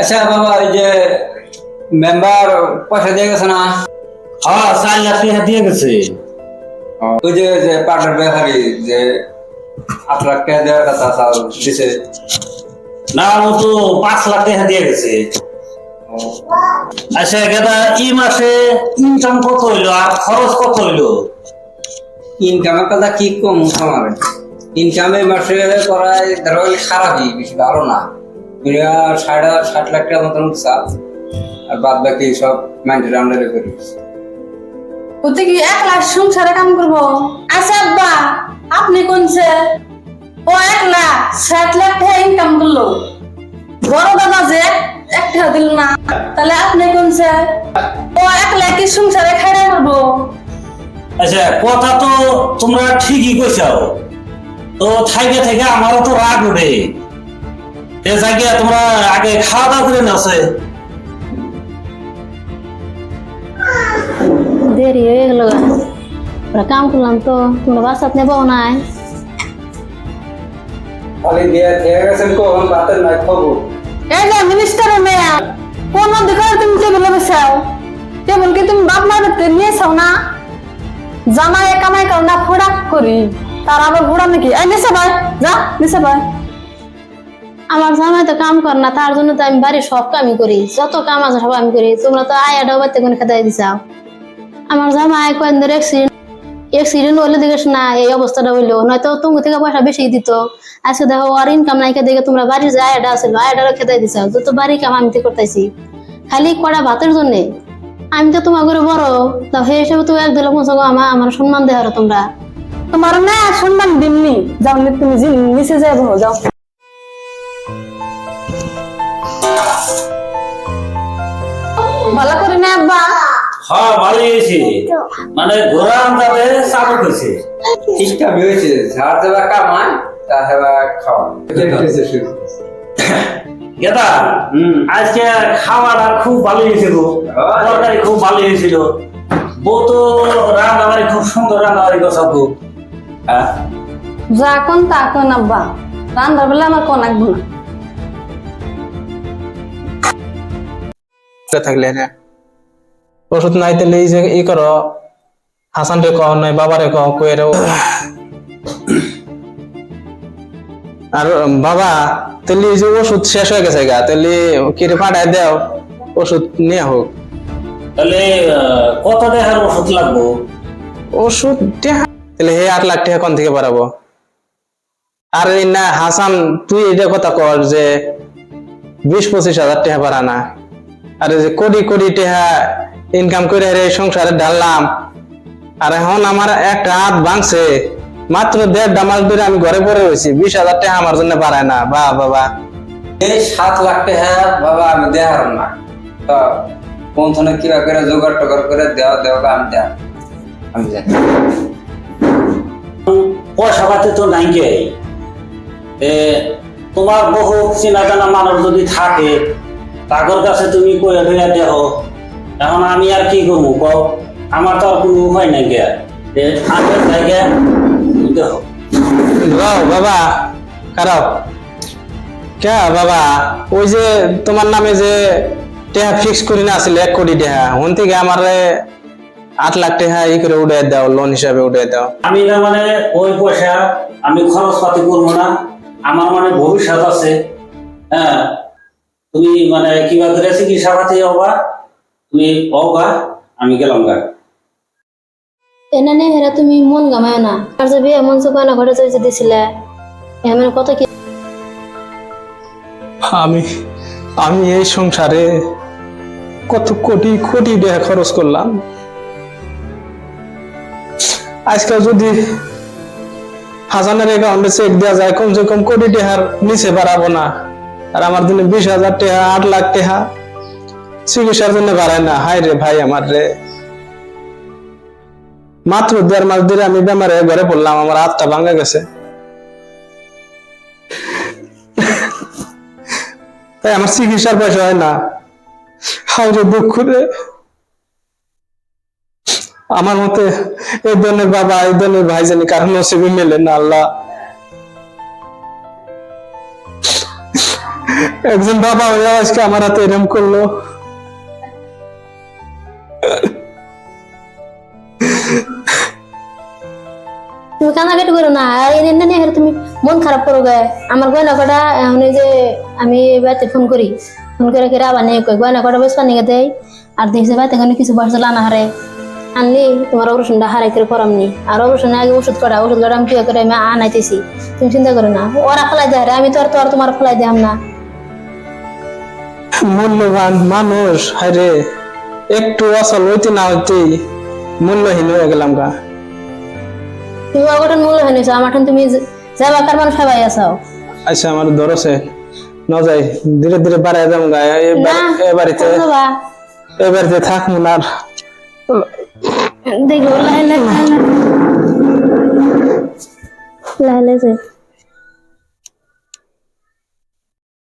আচ্ছা বাবা এই যে মেম্বার পয়সা দিয়ে গেছে না? হ্যাঁ চার লাখ টাকা দিয়ে গেছে। ওই যে যে পাটের ব্যাপারী যে আট লাখ টাকা দেওয়ার কথা চাল দিছে। না ও তো পাঁচ লাখ টাকা দিয়ে গেছে। আচ্ছা গেদা এই মাসে ইনকাম কত হইল আর খরচ কত হইল? ইনকামের কথা কি কম ইনকামে মাসে করায় ধরো খারাপই বেশি ভালো না। সাড়ে ষাট লাখ টাকা মতন আর বাদ বাকি সব মাইন্ডের আন্ডারে করি ওতে কি? এক লাখ সংসারে কাম করব। আচ্ছা আব্বা আপনি কোনছে ও এক লাখ ষাট লাখ টাকা ইনকাম করল। বড় দাদা যে এক টাকা দিল না। তাহলে আপনি কোনছে ও এক লাখ কি সংসারে খাইরা করব। আচ্ছা কথা তো তোমরা ঠিকই কইছাও। তো থাইকে থেকে আমারও তো রাগ উঠে এ জায়গা তোমরা আগে খাওয়া দাওয়া করে নাছে দেরি হয়ে গেল ওরা কাম করলাম তো তোমরা বাসাত নেব নাই। খালি দিয়ে থেকে গেছেন কোন বাতের নাই খবর। এই যে মিনিস্টারের মেয়ে কোন দিকে তুমি টেবিলে বসাও টেবিল কি তুমি বাপ মা দেখতে নিয়েছাও না? জামাই কামাই করো না ফোড়াক করি। তার আবার ঘোড়া নাকি এই নিচে ভাই যা নিচে ভাই। আমার জামাই তো কাম কর না, তার জন্য তো আমি বাড়ির সব কামই করি। যত কাম আছে সব আমি করি। তোমরা তো আয়াটাও বাড়তে কোনো খেতে দিছাও। আমার জামাই কয়েন ধরে অ্যাক্সিডেন্ট অ্যাক্সিডেন্ট হলে দেখিস না এই অবস্থাটা হইল। নয়তো তুমি থেকে পয়সা বেশি দিত। আজকে দেখো আর ইনকাম নাই দেখে তোমরা বাড়ির যে আয়াটা আছিল আয়াটারও খেতে দিছাও। যত বাড়ি কাম আমি করতেছি। খালি কড়া ভাতের জন্যে। আমি তো তোমার করে বড়। তো সেই হিসাবে তুমি এক দিলে পৌঁছো আমার আমার সম্মান দেওয়া তোমরা। তোমার না সম্মান দিননি যাও তুমি নিচে যাই যাও। ভালো করে না আব্বা। হ্যাঁ ভালো হয়েছে। মানে ঘোরা আন্দাজে চালু করছে। ঠিকঠাক হয়েছে। ঝাড় দেওয়া কামায় তা দেওয়া খাওয়া গেদা আজকে খাওয়াটা খুব ভালো হয়েছিল। তরকারি খুব ভালো হয়েছিল। বউ তো রান্নাবাড়ি খুব সুন্দর রান্নাবাড়ি করছে খুব হ্যাঁ। যা কোন তা কোন আব্বা। রান্নার বেলা আমার কোন আঁকবো থাকলে না। ওষুধ নাই তাহলে এই যে ই করো হাসান রে কহ নয় বাবারে কহ কয়ে রে আর বাবা তাহলে এই যে ওষুধ শেষ হয়ে গেছে গা তাহলে কিরে পাঠায় দাও ওষুধ নিয়ে হোক। তাহলে কত টাকার ওষুধ লাগবো? ওষুধ টেহা তাহলে হে আট লাখ টাকা কোন থেকে পারাবো আর না হাসান তুই এটা কথা কর যে বিশ পঁচিশ হাজার টাকা পারা না আর যে কোটি কোটি টাকা ইনকাম করে রে সংসারে ঢাললাম আর এখন আমার একটা হাত ভাঙছে মাত্র দেড় ডামাল ধরে আমি ঘরে পড়ে রয়েছি বিশ হাজার টাকা আমার জন্য পারায় না বা বাবা এই সাত লাখ টাকা বাবা আমি দেওয়ার না। তো কোন কিবা করে জোগাড় টোগাড় করে দেওয়া দেওয়া আমি দেওয়া আমি জানি পয়সা পাতি তো নাই গে এ, তোমার বহু চিনা জানা মানুষ যদি থাকে তাদের কাছে তুমি কয়ে ধরে দেহ এখন আমি আর কি করব কও? আমার তো আর কোনো উপায় নাই গে। আগের জায়গায় দেহ বাবা খারাপ। কে বাবা ওই যে তোমার নামে যে টেহা ফিক্স করি না আসলে এক কোটি টেহা হন থেকে আমার আট লাখ টাকা ই করে উঠে দাও লোন হিসাবে উঠে দাও। আমি না মানে ওই পয়সা আমি খরচ পাতি করব না আমার মানে ভবিষ্যৎ আছে হ্যাঁ। তুমি মানে কিবা করে চিকিৎসা পাতি হবা তুমি হবা আমি গেলাম গা। এনে নে হেরা তুমি মন গামায় না। আর যে বিয়ে মন চুকায় না ঘরে যে দিছিলে। এমন কত কি আমি আমি এই সংসারে কত কোটি কোটি টাকা খরচ করলাম। আজকাল যদি হাজানের অ্যাকাউন্টে চেক দেওয়া যায় কমসে কম কোটি টাকার নিচে বাড়াবো না। আর আমার জন্য বিশ হাজার টাকা, আট লাখ টাকা। চিকিৎসার জন্য বাড়ায় না। হাই রে ভাই আমার রে। মাত্র দেড় মাস ধরে আমি বেমারে ঘরে পড়লাম, আমার হাতটা ভাঙা গেছে। তাই আমার চিকিৎসার পয়সা হয় না। হাই রে দুঃখ রে। আমার মতে এই ধরনের বাবা, এই ধরনের ভাই জানি কারণ নসিবে মেলে না, আল্লাহ। একজন বাবা হয়ে আজকে আমার হাতে এরম করল। তুমি কান্নাকাটি করো না তুমি মন খারাপ করো গে। আমার গয়না কটা এখন যে আমি বাড়িতে ফোন করি, ফোন করে করে আবার নিয়ে কই গয়না কটা বেশ পানি দেয় আর দেখছে বাড়িতে কোনো কিছু বাড়ছে আনা হারে। আনলি, তোমার অপারেশনটা হারাই করে করাম নি। আর অপারেশনে আগে ওষুধ করা ওষুধ কটা আমি কি করে, আমি আনাইতেছি। তুমি চিন্তা করো না, ওরা ফেলাই দেয় আমি তো আর তো আর তোমার ফেলাই দিলাম না। মূল্যবান মানুষ হারে একটু অসল হইতে না হইতেই মূল্যহীন হয়ে গেলাম গা। তুমি অঘটন মূল্য হয়ে নিছো আমার তুমি যাবা কার মানুষ সবাই আসাও আচ্ছা আমার ধরছে ন যাই ধীরে ধীরে বাড়ায় যাম গা। না এ বাড়িতে যাবা এ বাড়িতে থাকব না আর। দেখো লাহে লাহে লাহে লাহে।